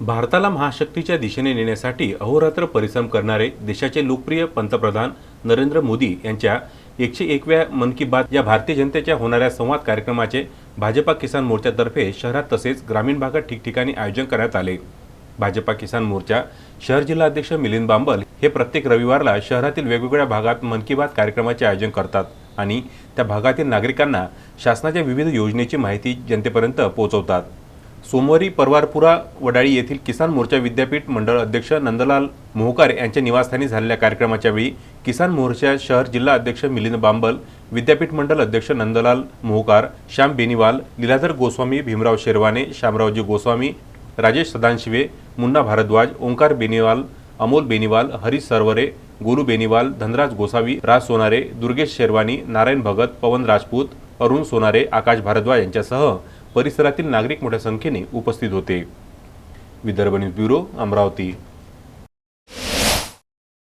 भारताला महाशक्तीच्या दिशेने नेण्यासाठी अहोरात्र परिश्रम करणारे देशाचे लोकप्रिय पंतप्रधान नरेंद्र मोदी यांच्या एकशे एकव्या मन की बात या भारतीय जनतेच्या होणाऱ्या संवाद कार्यक्रमाचे भाजपा किसान मोर्चातर्फे शहरात तसेच ग्रामीण भागात ठिकठिकाणी आयोजन करण्यात आले. भाजपा किसान मोर्चा शहर जिल्हाध्यक्ष मिलिंद बांबल हे प्रत्येक रविवारला शहरातील वेगवेगळ्या भागात मन की बात कार्यक्रमाचे आयोजन करतात आणि त्या भागातील नागरिकांना शासनाच्या विविध योजनेची माहिती जनतेपर्यंत पोहोचवतात. सोमवारी परवारपुरा वडाळी येथील किसान मोर्चा विद्यापीठ मंडळ अध्यक्ष नंदलाल मोहकार यांच्या निवासस्थानी झालेल्या कार्यक्रमाच्या वेळी किसान मोर्चा शहर जिल्हा अध्यक्ष मिलिंद बांबल विद्यापीठ मंडळ अध्यक्ष नंदलाल मोहकार श्याम बेनीवाल लीलाधर गोस्वामी भीमराव शेरवाने श्यामरावजी गोस्वामी राजेश सदानशिवे मुन्ना भारद्वाज ओंकार बेनीवाल अमोल बेनीवाल हरीश सरवरे गोलू बेनीवाल धनराज गोसावी राज सोनारे दुर्गेश शेरवानी नारायण भगत पवन राजपूत अरुण सोनारे आकाश भारद्वाज यांच्यासह परिसरातील नागरिक मोठ्या संख्येने उपस्थित होते. Vidarbha news bureau Amravati.